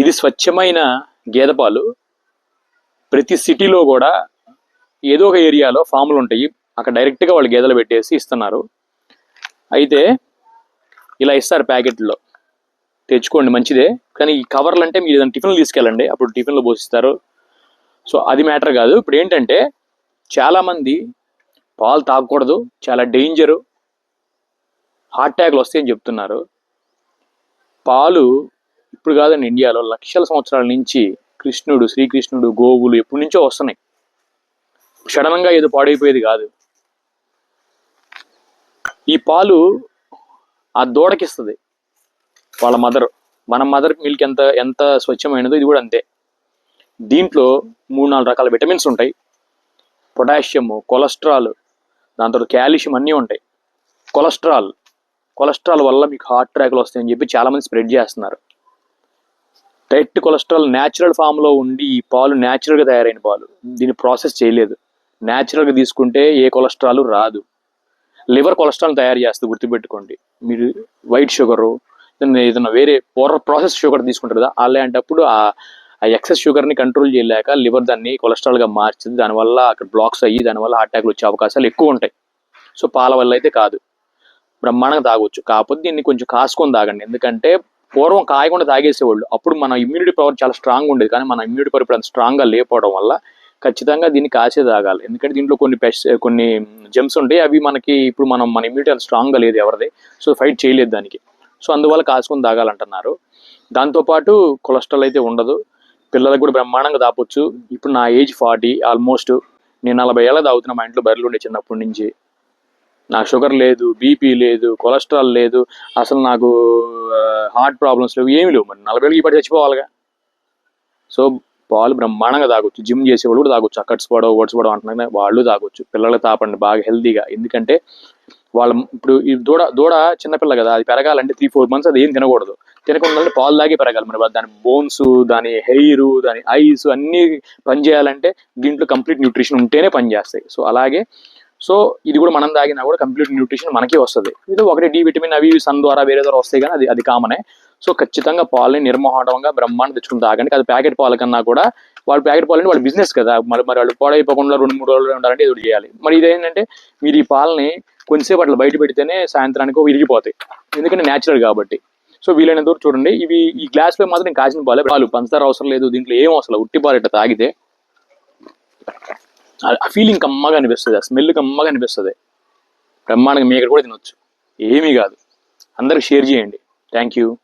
ఇది స్వచ్ఛమైన గేదె పాలు ప్రతి సిటీలో కూడా ఏదో ఒక ఏరియాలో ఫామ్లు ఉంటాయి. అక్కడ డైరెక్ట్గా వాళ్ళు గేదెలు పెట్టేసి ఇస్తున్నారు. అయితే ఇలా ఇస్తారు ప్యాకెట్లో. తెచ్చుకోండి మంచిదే. కానీ ఈ కవర్లు అంటే మీరు ఏదైనా టిఫిన్లు తీసుకెళ్ళండి. అప్పుడు టిఫిన్లో పోసిస్తారు సో అది మ్యాటర్ కాదు. ఇప్పుడు ఏంటంటే చాలామంది పాలు తాగకూడదు. చాలా డేంజరు. హార్ట్ అటాక్లు వస్తాయని చెప్తున్నారు. పాలు ఇప్పుడు కాదండి ఇండియాలో లక్షల సంవత్సరాల నుంచి కృష్ణుడు శ్రీకృష్ణుడు గోవులు ఎప్పటి నుంచో వస్తున్నాయి. క్షణంగా ఏదో పాడైపోయేది కాదు. ఈ పాలు ఆ దూడకిస్తుంది. వాళ్ళ మదర్ మన మదర్ మిల్క్ ఎంత ఎంత స్వచ్ఛమైనదో ఇది కూడా అంతే. దీంట్లో మూడు నాలుగు రకాల విటమిన్స్ ఉంటాయి. పొటాషియం కొలెస్ట్రాల్ దాని తర్వాత కాల్షియం అన్నీ ఉంటాయి. కొలెస్ట్రాల్ కొలెస్ట్రాల్ వల్ల మీకు హార్ట్ ట్రాక్లు వస్తాయని చెప్పి చాలామంది స్ప్రెడ్ చేస్తున్నారు. డైరెక్ట్ కొలెస్ట్రాల్ న్యాచురల్ ఫామ్లో ఉండి ఈ పాలు న్యాచురల్గా తయారైన పాలు. దీన్ని ప్రాసెస్ చేయలేదు. న్యాచురల్గా తీసుకుంటే ఏ కొలెస్ట్రాల్ రాదు. లివర్ కొలెస్ట్రాల్ తయారు చేస్తుంది గుర్తుపెట్టుకోండి. మీరు వైట్ షుగరు ఏదైనా ఏదైనా వేరే పూర్వ ప్రాసెస్ షుగర్ తీసుకుంటారు కదా అలాంటప్పుడు ఆ ఆ ఎక్సెస్ షుగర్ని కంట్రోల్ చేయలేక లివర్ దాన్ని కొలెస్ట్రాల్గా మార్చింది దానివల్ల అక్కడ బ్లాక్స్ అయ్యి దానివల్ల హార్ట్ అటాక్లు వచ్చే అవకాశాలు ఎక్కువ ఉంటాయి. సో పాల వల్ల అయితే కాదు. బ్రహ్మాండంగా తాగొచ్చు. కాకపోతే దీన్ని కొంచెం కాసుకొని తాగండి. ఎందుకంటే పూర్వం కాయకుండా తాగేసేవాళ్ళు. అప్పుడు మన ఇమ్యూనిటీ పవర్ చాలా స్ట్రాంగ్ ఉండేది. కానీ మన ఇమ్యూనిటీ పవర్ ఇప్పుడు అంత స్ట్రాంగ్గా లేకపోవడం వల్ల ఖచ్చితంగా దీన్ని కాసే తాగాలి. ఎందుకంటే దీంట్లో కొన్ని పెస్ట్ కొన్ని జెమ్స్ ఉంటాయి. అవి మనకి ఇప్పుడు మనం మన ఇమ్యూనిటీ అంత స్ట్రాంగ్గా లేదు ఎవరిది. సో ఫైట్ చేయలేదు దానికి. సో అందువల్ల కాసుకొని తాగాలంటున్నారు. దాంతోపాటు కొలెస్ట్రాల్ అయితే ఉండదు. పిల్లలకు కూడా బ్రహ్మాండంగా తాపొచ్చు ఇప్పుడు నా ఏజ్ ఫార్టీ ఆల్మోస్ట్ నేను నలభై ఏళ్ళ తాగుతున్నా మా ఇంట్లో బర్రెలు ఉండే చిన్నప్పటి నుంచి. నాకు షుగర్ లేదు బీపీ లేదు కొలెస్ట్రాల్ లేదు అసలు నాకు హార్ట్ ప్రాబ్లమ్స్ లేవు ఏమి లేవు. మరి నలభై ఏళ్ళకి ఇప్పటి చచ్చిపోవాలిగా. సో పాలు బ్రహ్మాండంగా తాగొచ్చు. జిమ్ చేసేవాళ్ళు కూడా తాగొచ్చు. అక్కడ్స్ పడవ ఓట్స్ పడవ అంటున్నా వాళ్ళు తాగొచ్చు. పిల్లలు తాపండి బాగా హెల్తీగా. ఎందుకంటే వాళ్ళ ఇప్పుడు ఈ దూడ దూడ చిన్నపిల్ల కదా అది పెరగాలంటే త్రీ ఫోర్ మంత్స్ అది ఏం తినకూడదు. తినకుండా పాలు తాగి పెరగాలి. మరి దాని బోన్స్ దాని హెయిర్ దాని ఐస్ అన్నీ పనిచేయాలంటే దీంట్లో కంప్లీట్ న్యూట్రిషన్ ఉంటేనే పనిచేస్తాయి. సో అలాగే సో ఇది కూడా మనం తాగినా కూడా కంప్లీట్ న్యూట్రిషన్ మనకి వస్తుంది. ఇది ఒకటి డి విటమిన్ అవి సన్ ద్వారా వేరే ద్వారా వస్తాయి కానీ అది అది కామనే సో ఖచ్చితంగా పాలని నిర్మోహటంగా బ్రహ్మాండం తెచ్చుకుని తాగండి. అది ప్యాకెట్ పాల కన్నా కూడా వాళ్ళ ప్యాకెట్ పాలని వాళ్ళ బిజినెస్ కదా. మరి మరి వాళ్ళు పాడైపోకుండా రెండు మూడు రోజులు ఉండాలంటే ఇది చేయాలి. మరి ఇదేంటంటే మీరు ఈ పాలని కొంచెంసేపు అట్లా బయట పెడితేనే సాయంత్రానికి విరిగిపోతాయి. ఎందుకంటే న్యాచురల్ కాబట్టి. సో వీలైనంత చూడండి. ఇవి ఈ గ్లాస్ పై మాత్రం కాసిన పాలే. పాలు పంచదార అవసరం లేదు. దీంట్లో ఏం అవసరం ఉట్టి పాలు ఇట్లా తాగితే ఆ ఫీలింగ్ కమ్మగా అనిపిస్తుంది ఆ స్మెల్ కమ్మగా అనిపిస్తుంది. బ్రహ్మాండంగా మీరు కూడా తినొచ్చు. ఏమీ కాదు. అందరికి షేర్ చేయండి. Thank you